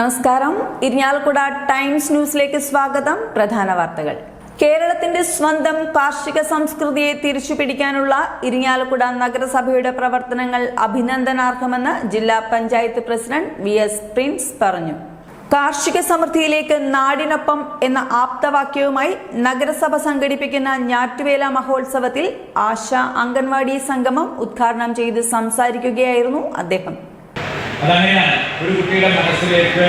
നമസ്കാരം. ഇരിഞ്ഞാലക്കുട ടൈംസ് ന്യൂസിലേക്ക് സ്വാഗതം. പ്രധാന വാർത്തകൾ. കേരളത്തിന്റെ സ്വന്തം കാർഷിക സംസ്കൃതിയെ തിരിച്ചുപിടിക്കാനുള്ള ഇരിഞ്ഞാലക്കുട നഗരസഭയുടെ പ്രവർത്തനങ്ങൾ അഭിനന്ദനാർഹമെന്ന് ജില്ലാ panchayat president V S Prince പറഞ്ഞു. കാർഷിക സമൃദ്ധിയിലേക്ക് നാടിനൊപ്പം എന്ന ആപ്തവാക്യവുമായി നഗരസഭ സംഘടിപ്പിക്കുന്ന ഞാറ്റുവേല മഹോത്സവത്തിൽ ആശ അംഗൻവാടി സംഗമം ഉദ്ഘാടനം ചെയ്ത് സംസാരിക്കുകയായിരുന്നു അദ്ദേഹം. അതങ്ങനെയാണ്. ഒരു കുട്ടിയുടെ മനസ്സിലേക്ക്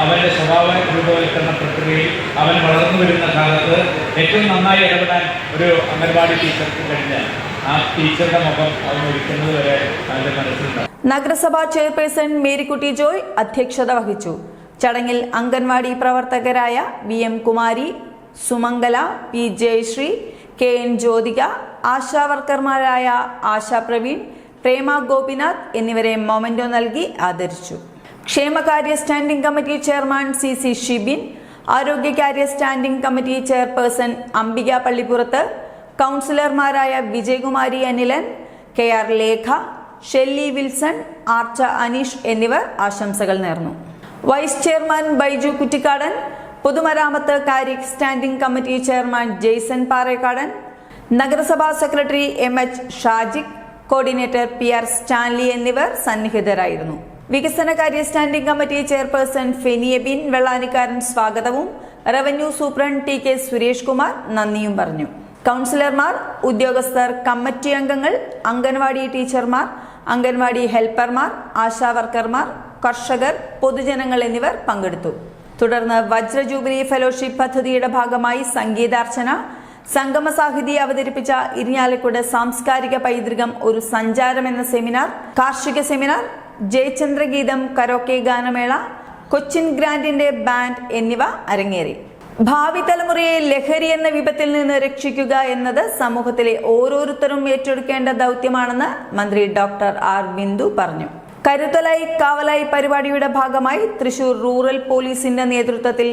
അവന്റെ സ്വഭാവ രൂപവൽക്കരണ പ്രക്രിയയിൽ അവൻ വളർന്നു വരുന്ന കാലത്ത് ഏറ്റവും നന്നായി ഇടപെടാൻ ഒരു അംഗൻവാടി ടീച്ചർക്ക് കഴിഞ്ഞാൽ ആ ടീച്ചറുടെ മുഖം അവൻ ഒരുക്കുന്നത് വരെ അവന്റെ നഗരസഭാ ചെയർപേഴ്സൺ മേരിക്കുട്ടി ജോയ് അധ്യക്ഷത വഹിച്ചു. ചടങ്ങിൽ അംഗൻവാടി പ്രവർത്തകരായ V M Kumari Sumangala P Jayasree K N Jyothika ആശാവർക്കർമാരായ Asha Praveen Prema Gopinath എന്നിവരെ മൊമെന്റോ നൽകി ആദരിച്ചു. ക്ഷേമകാര്യ standing committee chairman C C Shibin ആരോഗ്യകാര്യ standing committee chairperson Ambika Pallippurath കൗൺസിലർമാരായ Vijayakumari Anilan K R Lekha Shelly Wilson Archa Aneesh എന്നിവർ ആശംസകൾ നേർന്നു. വൈസ് ചെയർമാൻ ബൈജു കുറ്റിക്കാടൻ പൊതുമരാമത്ത് കാര്യ standing committee chairman Jaison Parekkadan നഗരസഭാ secretary M H Shajik coordinator P R Stanley എന്നിവർ സന്നിഹിതരായിരുന്നു. വികസനകാര്യ standing committee chairperson Fenny Abin Vellanikkaran സ്വാഗതവും. Revenue superintendent T K Suresh Kumar നന്ദിയും പറഞ്ഞു. കൗൺസിലർമാർ ഉദ്യോഗസ്ഥർ കമ്മിറ്റി അംഗങ്ങൾ അംഗൻവാടി ടീച്ചർമാർ അംഗൻവാടി ഹെൽപ്പർമാർ ആശാവർക്കർമാർ കർഷകർ പൊതുജനങ്ങൾ എന്നിവർ പങ്കെടുത്തു. തുടർന്ന് വജ്രജൂബിലി ഫെലോഷിപ്പ് പദ്ധതിയുടെ ഭാഗമായി സംഗീതാർച്ചന സംഗമ സാഹിതി അവതരിപ്പിച്ച ഇരിഞ്ഞാലക്കുട സാംസ്കാരിക പൈതൃകം ഒരു സഞ്ചാരം എന്ന സെമിനാർ കാർഷിക സെമിനാർ ജയചന്ദ്രഗീതം കരോക്കെ ഗാനമേള കൊച്ചിൻ ഗ്രാൻഡിന്റെ ബാൻഡ് എന്നിവ അരങ്ങേറി. ഭാവി തലമുറയെ ലഹരി എന്ന വിപത്തിൽ നിന്ന് രക്ഷിക്കുക എന്നത് സമൂഹത്തിലെ ഓരോരുത്തരും ഏറ്റെടുക്കേണ്ട ദൗത്യമാണെന്ന് മന്ത്രി ഡോക്ടർ ആർ ബിന്ദു പറഞ്ഞു. കരുതലായി കാവലായി പരിപാടിയുടെ ഭാഗമായി തൃശൂർ റൂറൽ പോലീസിന്റെ നേതൃത്വത്തിൽ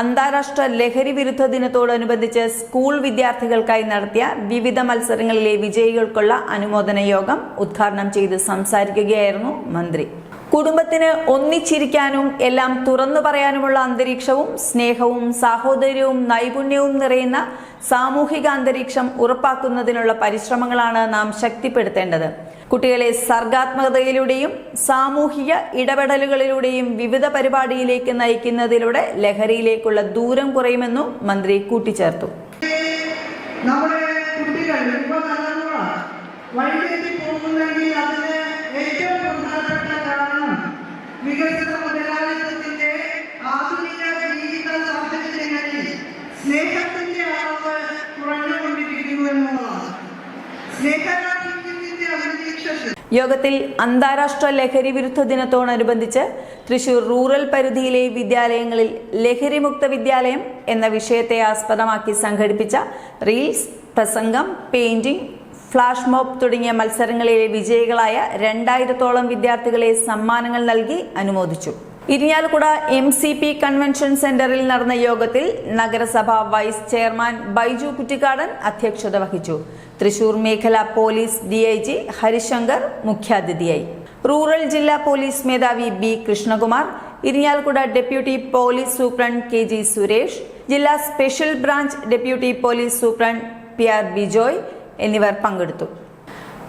അന്താരാഷ്ട്ര ലഹരി വിരുദ്ധ ദിനത്തോടനുബന്ധിച്ച് സ്കൂൾ വിദ്യാർത്ഥികൾക്കായി നടത്തിയ വിവിധ മത്സരങ്ങളിലെ വിജയികൾക്കുള്ള അനുമോദന യോഗം ഉദ്ഘാടനം ചെയ്ത് സംസാരിക്കുകയായിരുന്നു മന്ത്രി. കുടുംബത്തിന് ഒന്നിച്ചിരിക്കാനും എല്ലാം തുറന്നു പറയാനുമുള്ള അന്തരീക്ഷവും സ്നേഹവും സാഹോദര്യവും നൈപുണ്യവും നിറയുന്ന സാമൂഹിക അന്തരീക്ഷം ഉറപ്പാക്കുന്നതിനുള്ള പരിശ്രമങ്ങളാണ് നാം ശക്തിപ്പെടുത്തേണ്ടത്. കുട്ടികളെ സർഗാത്മകതയിലൂടെയും സാമൂഹിക ഇടപെടലുകളിലൂടെയും വിവിധ പരിപാടിയിലേക്ക് നയിക്കുന്നതിലൂടെ ലഹരിയിലേക്കുള്ള ദൂരം കുറയുമെന്നും മന്ത്രി കൂട്ടിച്ചേർത്തു. നമ്മുടെ കുട്ടികൾ യോഗത്തിൽ അന്താരാഷ്ട്ര ലഹരി വിരുദ്ധ ദിനത്തോടനുബന്ധിച്ച് തൃശൂർ റൂറൽ പരിധിയിലെ വിദ്യാലയങ്ങളിൽ ലഹരിമുക്ത വിദ്യാലയം എന്ന വിഷയത്തെ ആസ്പദമാക്കി സംഘടിപ്പിച്ച റീൽസ് പ്രസംഗം പെയിന്റിംഗ് ഫ്ലാഷ് മോബ് തുടങ്ങിയ മത്സരങ്ങളിലെ വിജയികളായ രണ്ടായിരത്തോളം വിദ്യാർത്ഥികളെ സമ്മാനങ്ങൾ നൽകി അനുമോദിച്ചു. Irinjalakuda M C P convention സെന്ററിൽ നടന്ന യോഗത്തിൽ നഗരസഭ വൈസ് ചെയർമാൻ ബൈജു കുറ്റിക്കാടൻ അധ്യക്ഷത വഹിച്ചു. തൃശൂർ മേഖല പോലീസ് ഡിഐജി ഹരിശങ്കർ മുഖ്യാതിഥിയായി. റൂറൽ ജില്ലാ പോലീസ് മേധാവി B Krishnakumar Irinjalakuda deputy police superintendent K G Suresh ജില്ലാ special branch deputy police superintendent P R Bijoy എന്നിവർ പങ്കെടുത്തു.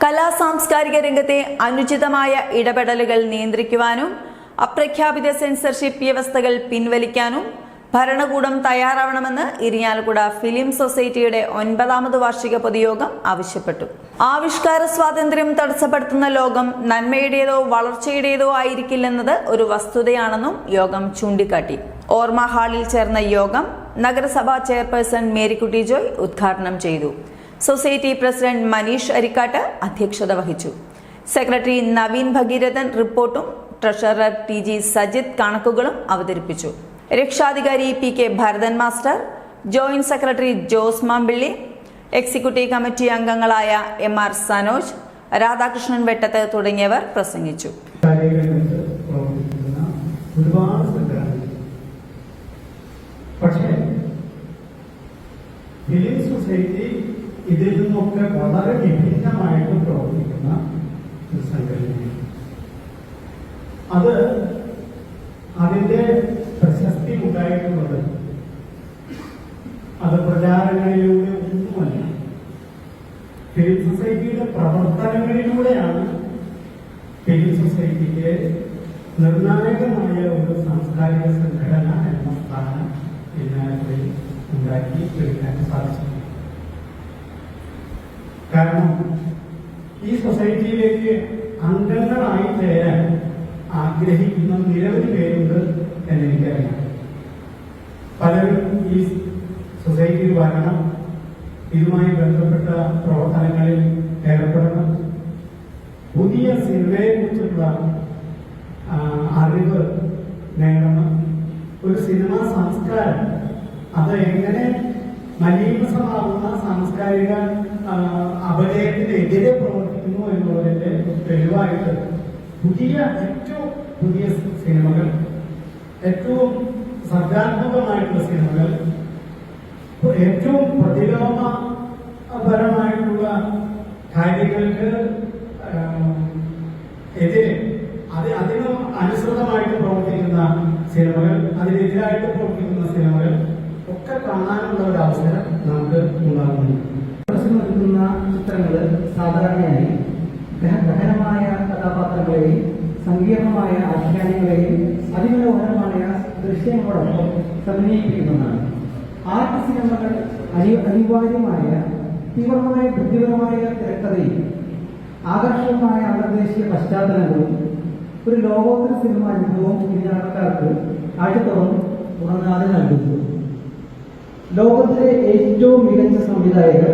കലാ സാംസ്കാരിക രംഗത്തെ അനുചിതമായ ഇടപെടലുകൾ നിയന്ത്രിക്കുവാനും അപ്രഖ്യാപിത സെൻസർഷിപ്പ് വ്യവസ്ഥകൾ പിൻവലിക്കാനും ഭരണകൂടം തയ്യാറാവണമെന്ന് ഇരിഞ്ഞാലക്കുട ഫിലിം സൊസൈറ്റിയുടെ ഒൻപതാമത് വാർഷിക പൊതുയോഗം ആവശ്യപ്പെട്ടു. ആവിഷ്കാര സ്വാതന്ത്ര്യം തടസ്സപ്പെടുത്തുന്ന ലോകം നന്മയുടേതോ വളർച്ചയുടേതോ ആയിരിക്കില്ലെന്നത് ഒരു വസ്തുതയാണെന്നും യോഗം ചൂണ്ടിക്കാട്ടി. ഓർമ്മ ഹാളിൽ ചേർന്ന യോഗം നഗരസഭാ ചെയർപേഴ്സൺ മേരിക്കുട്ടി ജോയ് ഉദ്ഘാടനം ചെയ്തു. സൊസൈറ്റി പ്രസിഡന്റ് മനീഷ് അരിക്കാട്ട് അധ്യക്ഷത വഹിച്ചു. സെക്രട്ടറി നവീൻ ഭഗീരഥൻ റിപ്പോർട്ടും ട്രഷറർ ടി ജി സജിത് കണക്കുകളും അവതരിപ്പിച്ചു. രക്ഷാധികാരി P K Bharathan master joint secretary Jose Mampilly executive committee അംഗങ്ങളായ എം ആർ സനോജ് രാധാകൃഷ്ണൻ വെട്ടത്ത് തുടങ്ങിയവർ പ്രസംഗിച്ചു. അത് അതിന്റെ പ്രശസ്തി ഉണ്ടായിട്ടുള്ളത് അത് പ്രചാരങ്ങളിലൂടെ ഒന്നുമല്ല. ഫിലിം സൊസൈറ്റിയുടെ പ്രവർത്തനങ്ങളിലൂടെയാണ് ഫിലിം സൊസൈറ്റിക്ക് നിർണായകമായ ഒരു സാംസ്കാരിക സംഘടന എന്ന സ്ഥാനം ഇതിനകത്ത് ഉണ്ടാക്കി എടുക്കാൻ സാധിച്ചു കാരണം ഈ സൊസൈറ്റിയിലേക്ക് അംഗങ്ങളായി ചേരാൻ ആഗ്രഹിക്കുന്ന നിരവധി പേരുണ്ട് എന്നെനിക്കറിയാം പലരും ഈ സൊസൈറ്റിയിൽ വരണം ഇതുമായി ബന്ധപ്പെട്ട പ്രവർത്തനങ്ങളിൽ ഏർപ്പെടണം. പുതിയ സിനിമയെ കുറിച്ചുള്ള ആ, അറിവ് നേടണം. ഒരു സിനിമാ സംസ്കാരം അത് എങ്ങനെ മലീമസമാകുന്ന സാംസ്കാരിക അപജയത്തിനെതിരെ പ്രവർത്തിക്കുന്നു എന്നുള്ളതിന്റെ തെളിവായിട്ട് പുതിയ ഏറ്റവും പുതിയ സിനിമകൾ ഏറ്റവും സർഗാത്മകമായിട്ടുള്ള സിനിമകൾ ഏറ്റവും പ്രതിലോമപരമായിട്ടുള്ള കാര്യങ്ങൾക്ക് എതിരെ അത് അതിന് അനുസൃതമായിട്ട് പ്രവർത്തിക്കുന്ന സിനിമകൾ അതിനെതിരായിട്ട് പ്രവർത്തിക്കുന്ന സിനിമകൾ ഒക്കെ കാണാനുള്ള ഒരു അവസരം നമുക്ക് ഉണ്ടാകുന്നു നൽകുന്ന ചിത്രങ്ങൾ സാധാരണയായി ഗഹ- ഗഹനമായ കഥാപാത്രങ്ങളെയും സങ്കീർണമായ ആഖ്യാനങ്ങളെയും അതിമനോഹരമായ ദൃശ്യങ്ങളോടൊപ്പം സമന്വയിപ്പിക്കുന്നതാണ്. ആർട്ട് സിനിമകൾ അനി അനിവാര്യമായ തീവ്രമായ ബുദ്ധിപരമായ തിരക്കഥയും ആകർഷകമായ അന്തർദേശീയ പശ്ചാത്തലങ്ങളും ഒരു ലോകോത്തര സിനിമ അനുഭവം ഇതിനാൾക്കാർക്ക് ആഴ്ചത്തോളം ഉണങ്ങാതെ നൽകുന്നു. ലോകത്തിലെ ഏറ്റവും മികച്ച സംവിധായകർ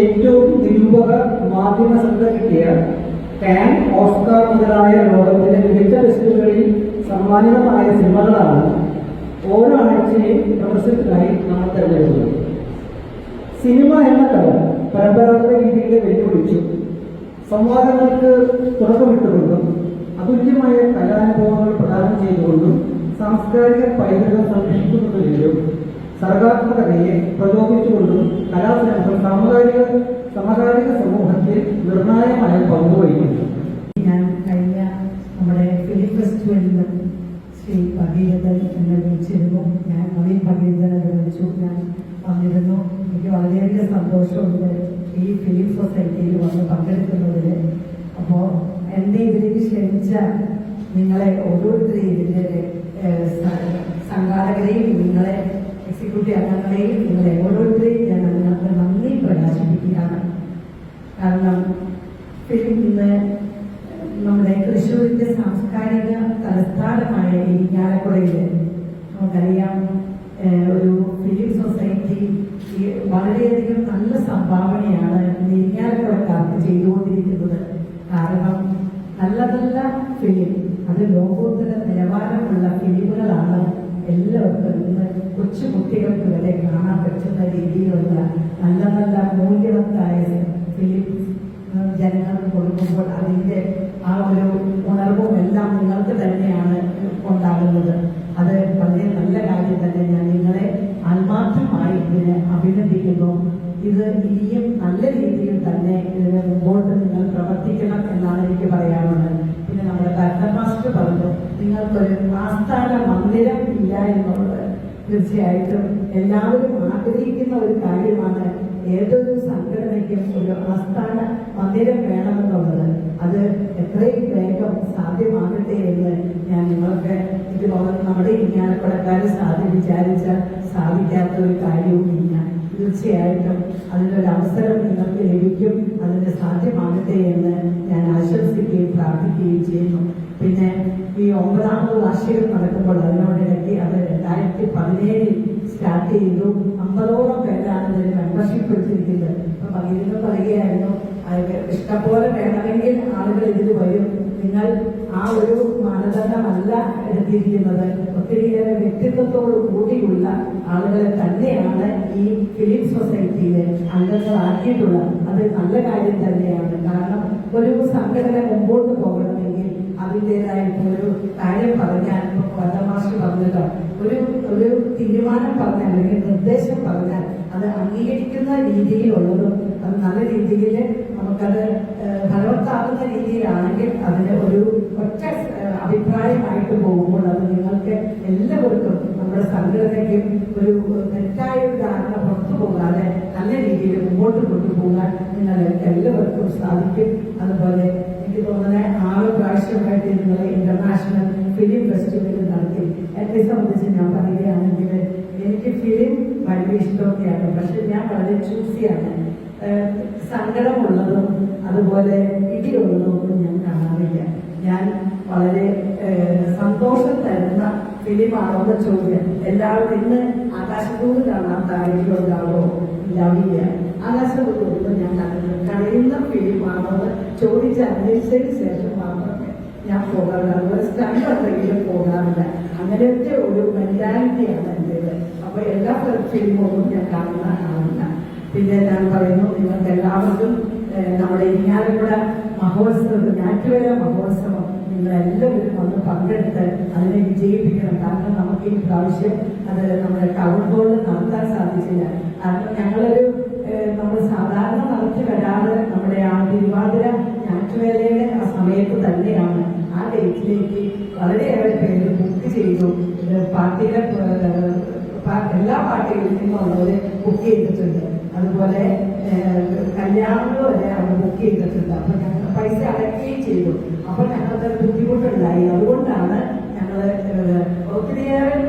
ഏറ്റവും നിരൂപക മാധ്യമ ശ്രദ്ധ കിട്ടിയ കാൻ ഓസ്കാർ മുതലായ ലോകത്തിലെ മികച്ച ലിസ്റ്റുകളിൽ സമ്മാനിതമായ സിനിമകളാണ് ഓരോ ആഴ്ചയും പ്രദർശനത്തിനായി നമ്മൾ തെരഞ്ഞെടുക്കുന്നത് സിനിമ എന്ന കല പരമ്പരാഗത രീതികളെ വെല്ലുവിളിച്ചു. സംവാദങ്ങൾക്ക് തുടക്കമിട്ടുകൊണ്ടും അതുല്യമായ കലാനുഭവങ്ങൾ പ്രദാനം ചെയ്തുകൊണ്ടും സാംസ്കാരിക പൈതൃകം സംരക്ഷിക്കുന്നതിലും സർഗാത്മകതയെ പ്രചോദിച്ചുകൊണ്ടും കലാസമൂഹം സാമുദായിക സമകാലിക സമൂഹത്തിൽ നിർണായകമായ പങ്ക് വഹിക്കുന്നു ഞാൻ കഴിഞ്ഞ നമ്മുടെ ഫിലിം ഫെസ്റ്റിവലിലും ശ്രീ ഭഗീരഥൻ എന്നെ വിളിച്ചിരുന്നു ഞാൻ നവീൻ ഭഗീരഥനെ വിളിച്ചു ഞാൻ വന്നിരുന്നു എനിക്ക് വളരെയധികം സന്തോഷമുണ്ട് ഈ ഫിലിം സൊസൈറ്റിയിൽ വന്ന് പങ്കെടുക്കുന്നതിൽ അപ്പോൾ എന്നെ ഇതിലേക്ക് ക്ഷണിച്ച നിങ്ങളെ ഓരോരുത്തരെയും ഇതിന്റെ ഏഹ്, സ- സംഘാടകരെയും നിങ്ങളെ എക്സിക്യൂട്ടീവ് അംഗങ്ങളെയും നിങ്ങളെ ഓരോരുത്തരെയും ഞാൻ അതിനകത്ത് നന്ദി പ്രകാശിപ്പിക്കുകയാണ് കാരണം ഫിലിം ഇന്ന് നമ്മുടെ തൃശ്ശൂരിന്റെ സാംസ്കാരിക തലസ്ഥാനമായ ഇരിഞ്ഞാലക്കുടയിൽ നമുക്കറിയാം ഒരു ഫിലിം സൊസൈറ്റി വളരെയധികം നല്ല സംഭാവനയാണ് ഇരിഞ്ഞാലക്കുടക്കാർക്ക് ചെയ്തുകൊണ്ടിരിക്കുന്നത്. കാരണം നല്ല നല്ല ഫിലിം അത് ലോകോത്തര നിലവാരമുള്ള ഫിലിമുകളാണ് എല്ലാവർക്കും ഇന്ന് കൊച്ചു കുട്ടികൾക്ക് വരെ കാണാൻ പറ്റുന്ന രീതിയിലുള്ള നല്ല നല്ല മൂല്യവത്തായ ഫിലിം ജനങ്ങൾക്ക് കൊടുക്കുമ്പോൾ അതിന്റെ ആ ഒരു ഉണർവും എല്ലാം നിങ്ങൾക്ക് തന്നെയാണ് ഉണ്ടാകുന്നത്. അത് വളരെ നല്ല കാര്യം തന്നെ ഞാൻ നിങ്ങളെ ആത്മാർത്ഥമായി ഇതിനെ അഭിനന്ദിക്കുന്നു. ഇത് ഇനിയും നല്ല രീതിയിൽ തന്നെ ഇതിന് മുമ്പോട്ട് നിങ്ങൾ പ്രവർത്തിക്കണം എന്നാണ് എനിക്ക് പറയാനുള്ളത്. പിന്നെ നമ്മുടെ ഭരണ മാസ്റ്റർ പറഞ്ഞു നിങ്ങൾക്കൊരു ആസ്ഥാന മന്ദിരം ഇല്ല എന്നുള്ളത്. തീർച്ചയായിട്ടും എല്ലാവരും ആഗ്രഹിക്കുന്ന ഒരു കാര്യമാണ് ഏതൊരു സംഘടനയ്ക്കും ഒരു ആസ്ഥാന മന്ദിരം വേണമെന്നുള്ളത് അത് എത്രയും വേഗം സാധ്യമാകട്ടെ എന്ന് ഞാൻ നിങ്ങൾക്ക് ഇത് തോന്നുന്നു നമ്മുടെ ഇരിഞ്ഞാലക്കുടക്കാർ സാധ്യ വിചാരിച്ച സാധിക്കാത്ത ഒരു കാര്യവുമില്ല തീർച്ചയായിട്ടും അതിനൊരു അവസരം നിങ്ങൾക്ക് ലഭിക്കും അതിന് സാധ്യമാകട്ടെ എന്ന് ഞാൻ ആശംസിക്കുകയും പ്രാർത്ഥിക്കുകയും ചെയ്യുന്നു. പിന്നെ ഈ ഒമ്പതാമത് വാർഷികം നടക്കുമ്പോൾ അതിനോടിടയ്ക്ക് അത് രണ്ടായിരത്തി പതിനേഴിൽ സ്റ്റാർട്ട് ചെയ്തു. അമ്പതോളം പേരാണ് ഇതിന് മെമ്പർഷിപ്പ് എടുത്തിരിക്കുന്നത്. അപ്പൊ പകരുന്ന പറയുകയായിരുന്നു. ഇഷ്ടംപോലെ വേണമെങ്കിൽ ആളുകൾ ഇതിൽ വരും. നിങ്ങൾ ആ ഒരു മാനദണ്ഡമല്ല എടുത്തിരിക്കുന്നത്. ഒത്തിരിയേറെ വ്യക്തിത്വത്തോട് കൂടിയുള്ള ആളുകളെ തന്നെയാണ് ഈ ഫിലിം സൊസൈറ്റിയിലെ അംഗങ്ങളാക്കിയിട്ടുള്ളത് അത് നല്ല കാര്യം തന്നെയാണ്. കാരണം ഒരു സംഘടന മുമ്പോട്ട് പോകണമെങ്കിൽ അതിന്റെതായിട്ടുള്ള ഒരു കാര്യം പറഞ്ഞാൽ പദമാഷ് പറഞ്ഞല്ലോ. ഒരു ഒരു തീരുമാനം പറഞ്ഞാൽ അല്ലെങ്കിൽ നിർദ്ദേശം പറഞ്ഞാൽ അത് അംഗീകരിക്കുന്ന രീതിയിലുള്ളതും അത് നല്ല രീതിയിൽ നമുക്കത് ഫലവത്താകുന്ന രീതിയിലാണെങ്കിൽ അതിന് ഒരു ഒറ്റ അഭിപ്രായമായിട്ട് പോകുമ്പോൾ അത് നിങ്ങൾക്ക് എല്ലാവർക്കും നമ്മുടെ സംഘടനയ്ക്കും ഒരു തെറ്റായ ഒരു ധാരണ പുറത്തു പോകാതെ നല്ല രീതിയിൽ മുമ്പോട്ട് കൊണ്ടുപോകാൻ നിങ്ങൾ എല്ലാവർക്കും സാധിക്കും. അതുപോലെ എനിക്ക് തോന്നുന്നത് ആറ് പ്രാവശ്യമായിട്ട് നിങ്ങൾ ഇന്റർനാഷണൽ ഫിലിം ഫെസ്റ്റിവൽ നടത്തി. എന്നെ സംബന്ധിച്ച് ഞാൻ പറയുകയാണെങ്കിൽ എനിക്ക് ഫിലിം വളരെ ഇഷ്ടമൊക്കെയാണ്. പക്ഷെ ഞാൻ വളരെ ചൂസിയാണ് സങ്കടമുള്ളതും അതുപോലെ ഇടിയുള്ളതും ഒന്നും ഞാൻ കാണാറില്ല. ഞാൻ വളരെ സന്തോഷം തരുന്ന ഫിലിമാണോ ചോദ്യം. എല്ലാവരും ഇന്ന് ആകാശത്തോട് കാണാത്ത ആരെങ്കിലും ഉണ്ടാവോ ഉണ്ടാവില്ല കൊടുക്കുമ്പോൾ ഞാൻ കണ്ടത് കഴിയുന്ന ഫിലിമാണോ എന്ന് ചോദിച്ച് അന്വേഷിച്ചതിന് ശേഷം മാത്രമേ ഞാൻ പോകാറുള്ളൂ അതുപോലെ ഉണ്ടെങ്കിലും പോകാറില്ല. അങ്ങനത്തെ ഒരു മെന്റാലിറ്റിയാണ് എന്റേത് അപ്പോൾ എല്ലാ ഫിലിമുകളും ഞാൻ കാണുന്ന ആളല്ല. പിന്നെ ഞാൻ പറയുന്നു നിങ്ങൾക്ക് എല്ലാവർക്കും നമ്മുടെ ഇരിങ്ങാലക്കുട മഹോത്സവം ഞാറ്റുവേല മഹോത്സവം നിങ്ങളെല്ലാവരും വന്ന് പങ്കെടുത്ത് അതിനെ വിജയിപ്പിക്കണം. കാരണം നമുക്ക് ഈ പ്രാവശ്യം അത് നമ്മുടെ ടൗൺ ഹോളിൽ നടത്താൻ സാധിച്ചില്ല. കാരണം ഞങ്ങളൊരു നമ്മൾ സാധാരണ നടത്തി വരാറ് നമ്മുടെ ആ തിരുവാതിര ഞാറ്റുവേലയുടെ ആ സമയത്ത് തന്നെയാണ്. ആ ഡേറ്റിലേക്ക് വളരെയേറെ പേര് ബുക്ക് ചെയ്തു. പാർട്ടിയുടെ എല്ലാ പാർട്ടികളിൽ നിന്നുള്ളവര് ബുക്ക് ചെയ്തിട്ടുണ്ട്. അതുപോലെ കല്യാണങ്ങൾ വരെ അവർ ബുക്ക് ചെയ്തിട്ടുണ്ട്. അപ്പൊ ഞങ്ങൾ പൈസ അടയ്ക്കുകയും ചെയ്തു. അപ്പൊ ഞങ്ങൾക്ക് ബുദ്ധിമുട്ടുണ്ടായി. അതുകൊണ്ടാണ് ഞങ്ങൾ ഒത്തിരിയേറെ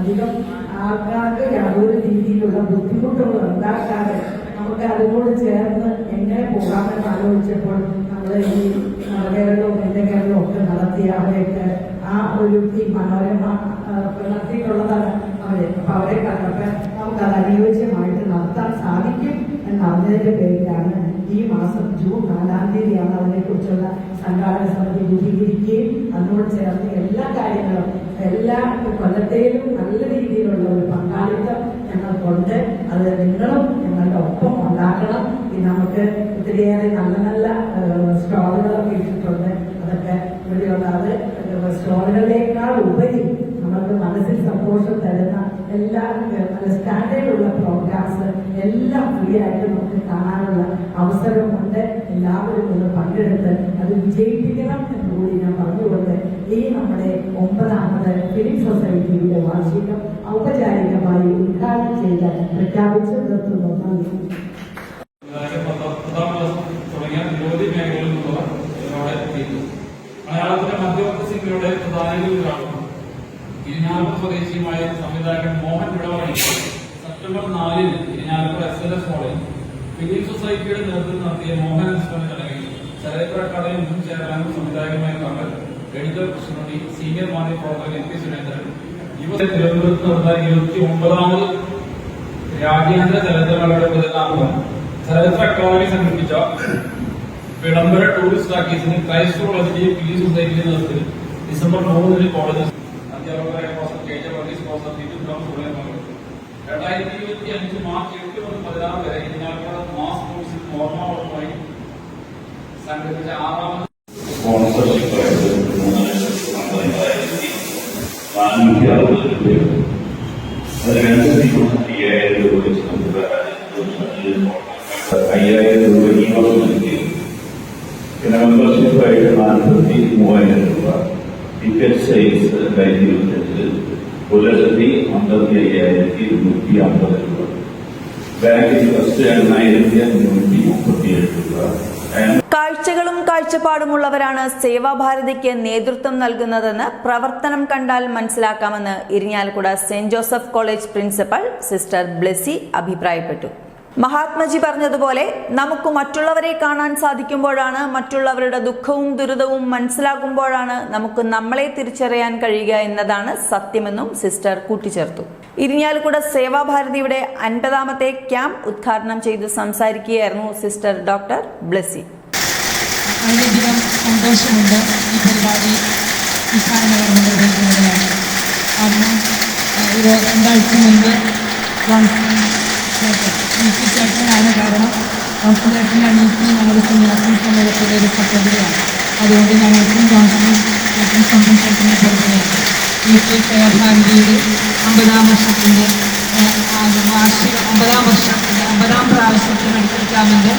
അധികം ആൾക്കാർക്ക് യാതൊരു രീതിയിലുള്ള ബുദ്ധിമുട്ടുകൾ ഉണ്ടാക്കാതെ നമുക്ക് അതിനോട് ചേർന്ന് എങ്ങനെ പോകാമെന്ന് ആലോചിച്ചപ്പോൾ നമ്മൾ ഈ കേരളവും എന്റെ കേരളവും ഒക്കെ നടത്തിയ അവരെയൊക്കെ ആ ഒരു ഈ മനോരമ നടത്തിയിട്ടുള്ളതാണ് അവരെ. അപ്പൊ അവരെ കണ്ടപ്പോൾ നമുക്ക് അത് അനുയോജ്യമായിട്ട് നടത്താൻ സാധിക്കും എന്നറിഞ്ഞതിന്റെ പേരിലാണ് ഈ മാസം ജൂൺ നാലാം തീയതിയാണ് അതിനെക്കുറിച്ചുള്ള സംഘാടന സമിതി രൂപീകരിക്കുകയും അതിനോട് ചേർന്ന് എല്ലാ കാര്യങ്ങളും എല്ലാ കൊല്ലത്തെയും നല്ല രീതിയിലുള്ള ഒരു പങ്കാളിത്തം ഞങ്ങൾക്കുണ്ട്. അത് നിങ്ങളും ഞങ്ങളുടെ ഒപ്പം ഉണ്ടാക്കണം നമുക്ക് ഒത്തിരിയേറെ നല്ല നല്ല സ്റ്റോളുകളൊക്കെ ഇട്ടിട്ടുണ്ട്. അതൊക്കെ ഇവിടെയുള്ള അത് സ്റ്റോളുകളിലേക്കാൾ ഉപരി നമ്മൾക്ക് മനസ്സിൽ സന്തോഷം തരുന്ന എല്ലാ സ്റ്റാൻഡേർഡുള്ള പ്രോഗ്രാംസ് എല്ലാം ഫ്രീ ആയിട്ട് നമുക്ക് കാണാനുള്ള അവസരമുണ്ട്. എല്ലാവരും ഒന്ന് പങ്കെടുത്ത് അത് വിജയിപ്പിക്കണം എന്ന് കൂടി ഞാൻ പറഞ്ഞുകൊണ്ട് ഈ നമ്മുടെ ഒമ്പതാമത് ഫിലിം സൊസൈറ്റിയുടെ വാർഷികം ഔപചാരികമായി ഉദ്ഘാടനം ചെയ്ത് പ്രഖ്യാപിച്ചു നിർത്തുന്നു നന്ദി മലയാളത്തിലെ മധ്യവർഗ സിനിമയുടെ ഇരിഞ്ഞാലക്കുട സ്വദേശിയുമായ സംവിധായകൻ മോഹൻ വിടവറങ്ങി സെപ്റ്റംബർ നാലിന് ഇരിഞ്ഞാലപ്പുഴ എസ് എൽ എസ് ഹോളിൽ ഫിലിം സൊസൈറ്റിയുടെ നേതൃത്വം നടത്തിയ മോഹൻ അനുസ്മരണ ചടങ്ങിൽ ചലച്ചിത്ര അക്കാദമി മുൻ ചെയർമാനും സംവിധായകനുമായ കമൽ എഡിറ്റർ കൃഷ്ണുണ്ണി സീനിയർ മാധ്യമ പ്രവർത്തകൻ എം പി സുരേന്ദ്രൻ. യുവ തിരുവനന്തപുരത്ത് നടന്ന ഇരുപത്തി ഒമ്പതാമത് രാജ്യാന്തര ചലച്ചിത്രമേളയുടെ പതിനാമത് ചലച്ചിത്ര അക്കാദമി സംഘടിപ്പിച്ച വിളംബര ടൂറിസ്റ്റ് ടാക്കീസിന് ക്രൈസ്റ്റ് കോളേജിന്റെയും പി സൊസൈറ്റിയുടെ നേതൃത്വത്തിൽ ഡിസംബർ മൂന്നിന് കോളേജ് അധ്യാപകരായ professor K J Varghese professor T Thomas തുടങ്ങിയ പങ്കെടുത്തു രണ്ടായിരത്തി ഇരുപത്തി അഞ്ച് മാർച്ച് എട്ട് മുതൽ പതിനാറ് വരെ ഇതിനകത്ത് മാസ് ടൂറിസം ഓർമ്മകളുമായി സംഘടിപ്പിച്ച ആറാമത് സ്പോൺസർഷിപ്പായിട്ട് മൂന്ന് ലക്ഷത്തി അമ്പതിനായിരത്തി നാനൂറ്റി അറുപത് രൂപ അത് രണ്ടായിരത്തി അയ്യായിരം രൂപ വെച്ച് നമുക്ക് അയ്യായിരം രൂപ രൂപ ടിക്കറ്റ് സൈസ് രണ്ടായിരത്തി ഇരുപത്തഞ്ച് ലക്ഷത്തി രൂപ ബാങ്ക് ഇൻട്രസ്റ്റ് എണ്ണായിരത്തി അഞ്ഞൂറ്റി മുപ്പത്തിയേഴ് രൂപ കാഴ്ചപ്പാടുമുള്ളവരാണ് സേവാഭാരതിക്ക് നേതൃത്വം നൽകുന്നതെന്ന് പ്രവർത്തനം കണ്ടാൽ മനസ്സിലാക്കാമെന്ന് Irinjalakuda saint Joseph college principal sister Blessy അഭിപ്രായപ്പെട്ടു. മഹാത്മജി പറഞ്ഞതുപോലെ നമുക്ക് മറ്റുള്ളവരെ കാണാൻ സാധിക്കുമ്പോഴാണ് മറ്റുള്ളവരുടെ ദുഃഖവും ദുരിതവും മനസ്സിലാകുമ്പോഴാണ് നമുക്ക് നമ്മളെ തിരിച്ചറിയാൻ കഴിയുക എന്നതാണ് സത്യമെന്നും സിസ്റ്റർ കൂട്ടിച്ചേർത്തു. ഇരിഞ്ഞാലക്കുട സേവാഭാരതിയുടെ അൻപതാമത്തെ ക്യാമ്പ് ഉദ്ഘാടനം ചെയ്ത് സംസാരിക്കുകയായിരുന്നു സിസ്റ്റർ ഡോക്ടർ ബ്ലെസി വളരെയധികം സന്തോഷമുണ്ട് ഈ പരിപാടി കർമ്മം നിർവഹിക്കുന്നതിനാണ് കാരണം ഒരു രണ്ടാഴ്ച മുൻപ് ചേട്ടനാണ് കാരണം ചേട്ടനാണ് ഈ പി ഞങ്ങളുടെ സന്യാസം സമൂഹത്തിലെ ഒരു സെക്രട്ടറിയാണ് അതുകൊണ്ട് ഞങ്ങൾക്കും ജോൺസൺ ചേട്ടൻ സ്വന്തം ചേട്ടനെ പോലെ ഈ പി കെയർ ഫാമിലിയുടെ അമ്പതാം വർഷത്തിന്റെ വാർഷിക അമ്പതാം വർഷത്തിന്റെ അമ്പതാം പ്രാവശ്യത്തെ മെഡിക്കൽ ക്യാമ്പിന്റെ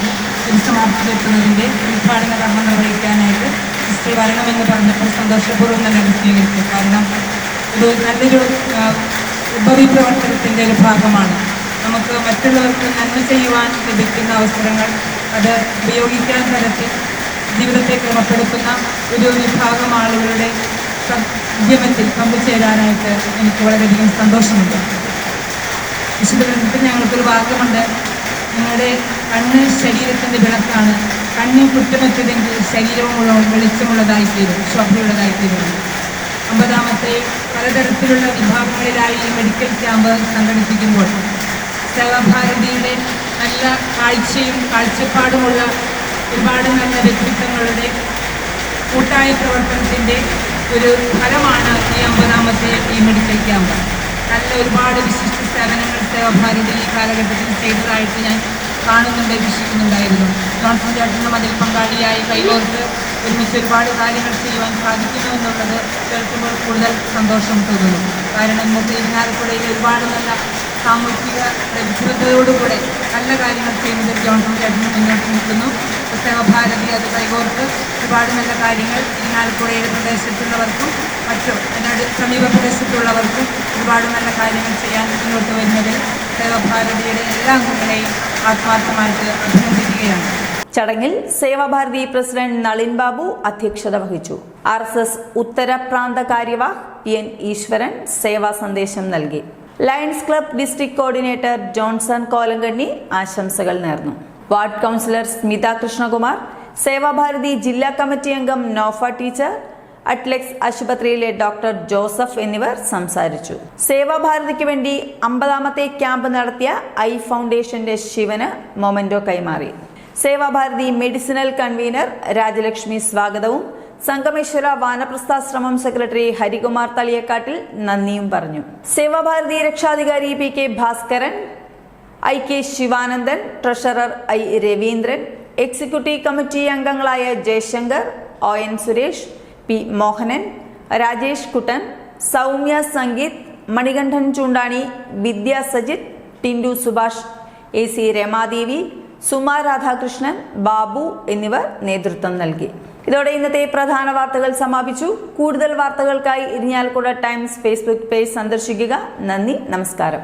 സമാപ്തിയെത്തുന്നതിന്റെ ഉദ്ഘാടന കർമ്മം നിർവഹിക്കാനായിട്ട് സിസ്റ്റർ വരണമെന്ന് പറഞ്ഞപ്പോൾ സന്തോഷപൂർവം തന്നെ സ്വീകരിച്ചു. കാരണം ഇത് നല്ലൊരു ഉപവി പ്രവർത്തനത്തിന്റെ ഒരു ഭാഗമാണ്. നമുക്ക് മറ്റുള്ളവർക്ക് നന്മ ചെയ്യുവാൻ ലഭിക്കുന്ന അവസരങ്ങൾ അത് ഉപയോഗിക്കാൻ തരത്തിൽ ജീവിതത്തെ ക്രമപ്പെടുത്തുന്ന ഒരു വിഭാഗം ആളുകളുടെ ഉദ്യമത്തിൽ പങ്കുചേരാനായിട്ട് എനിക്ക് വളരെയധികം സന്തോഷമുണ്ട്. വിശുദ്ധ ഗ്രന്ഥത്തിൽ ഞങ്ങൾക്കൊരു വാക്യമുണ്ട്. നിങ്ങളുടെ കണ്ണ് ശരീരത്തിന്റെ വിളക്കാണ്. കണ്ണിൽ കുറ്റമറ്റതെങ്കിൽ ശരീരമുള്ള ശോഭയുള്ളതായി തീരും അമ്പതാമത്തെ പലതരത്തിലുള്ള വിഭാഗങ്ങളിലായി മെഡിക്കൽ ക്യാമ്പ് സംഘടിപ്പിക്കുമ്പോൾ സർവഭാരതിയുടെ നല്ല കാഴ്ചയും കാഴ്ചപ്പാടുമുള്ള ഒരുപാട് നല്ല വ്യക്തിത്വങ്ങളുടെ കൂട്ടായ പ്രവർത്തനത്തിന്റെ ഒരു ഫലമാണ് ഈ അമ്പതാമത്തെ ഈ മെഡിക്കൽ ക്യാമ്പ്. നല്ല ഒരുപാട് വിശിഷ്ട സേവനങ്ങൾ സേവാഭാരതി ഈ കാലഘട്ടത്തിൽ ചെയ്തതായിട്ട് ഞാൻ കാണുന്നുണ്ട് വീക്ഷിക്കുന്നുണ്ടായിരുന്നു ജോൺസൺ ചേട്ടനും അതിൽ പങ്കാളിയായി കൈകോർത്ത് ഒരുമിച്ച് ഒരുപാട് കാര്യങ്ങൾ ചെയ്യുവാൻ സാധിക്കുന്നു എന്നുള്ളത് കേൾക്കുമ്പോൾ കൂടുതൽ സന്തോഷം തോന്നുന്നു. കാരണം ഇന്നത്തെ ഇരിങ്ങാലക്കുടയിൽ ഒരുപാട് നല്ല സാമൂഹിക ലഭ്യതയോടുകൂടെ നല്ല കാര്യങ്ങൾ ചെയ്യുന്നത് ജോൺസൺ ചേട്ടന് മുന്നോട്ട് നിൽക്കുന്നു. പുസ്തകഭാരതി അത് കൈകോർത്ത് ഒരുപാട് നല്ല കാര്യങ്ങൾ ഇരിങ്ങാലക്കുടയുടെ പ്രദേശത്തുള്ളവർക്കും മറ്റു അതിനോട് സമീപ പ്രദേശത്തുള്ളവർക്കും ഒരുപാട് നല്ല കാര്യങ്ങൾ ചെയ്യാൻ മുന്നോട്ട് വരുന്നതിൽ ദേവഭാരതിയുടെ എല്ലാ അംഗങ്ങളെയും ആത്മാർത്ഥമായിട്ട് അഭിനന്ദിക്കുകയാണ്. ചടങ്ങിൽ സേവാഭാരതി പ്രസിഡന്റ് നളിൻ ബാബു അധ്യക്ഷത വഹിച്ചു. ആർ എസ് എസ് ഉത്തര പ്രാന്ത കാര്യവാഹ് പി എൻ ഈശ്വരൻ സേവാ സന്ദേശം നൽകി. Lions club district coordinator Johnson Kolankanni ആശംസകൾ നേർന്നു. വാർഡ് കൗൺസിലർ സ്മിത കൃഷ്ണകുമാർ സേവാഭാരതി ജില്ലാ കമ്മിറ്റി അംഗം നോഫ ടീച്ചർ അറ്റ്ലെക്സ് ആശുപത്രിയിലെ ഡോക്ടർ ജോസഫ് എന്നിവർ സംസാരിച്ചു. സേവാഭാരതിക്ക് വേണ്ടി അമ്പതാമത്തെ ക്യാമ്പ് നടത്തിയ ഐ ഫൗണ്ടേഷന്റെ ശിവന് മൊമെന്റോ കൈമാറി. സേവാഭാരതി മെഡിസിനൽ കൺവീനർ രാജലക്ഷ്മി സ്വാഗതവും സംഗമേശ്വര വാനപ്രസ്ഥാശ്രമം സെക്രട്ടറി ഹരികുമാർ തളിയക്കാട്ടിൽ നന്ദിയും പറഞ്ഞു. സേവാഭാരതി രക്ഷാധികാരി P K Bhaskaran I K Sivanandan treasurer I Raveendran executive committee അംഗങ്ങളായ Jayashankar O N Suresh P Mohanan Rajesh Kuttan Soumya Sangeeth Manikandan Choondani Vidya Sajith Tindu Subhash A C Ramadevi Suma Radhakrishnan Babu എന്നിവർ നേതൃത്വം നൽകി. ഇതോടെ ഇന്നത്തെ പ്രധാന വാർത്തകൾ സമാപിച്ചു. കൂടുതൽ വാർത്തകൾക്കായി ഇരിഞ്ഞാലക്കുട ടൈംസ് ഫേസ്ബുക്ക് പേജ് സന്ദർശിക്കുക. നന്ദി നമസ്കാരം.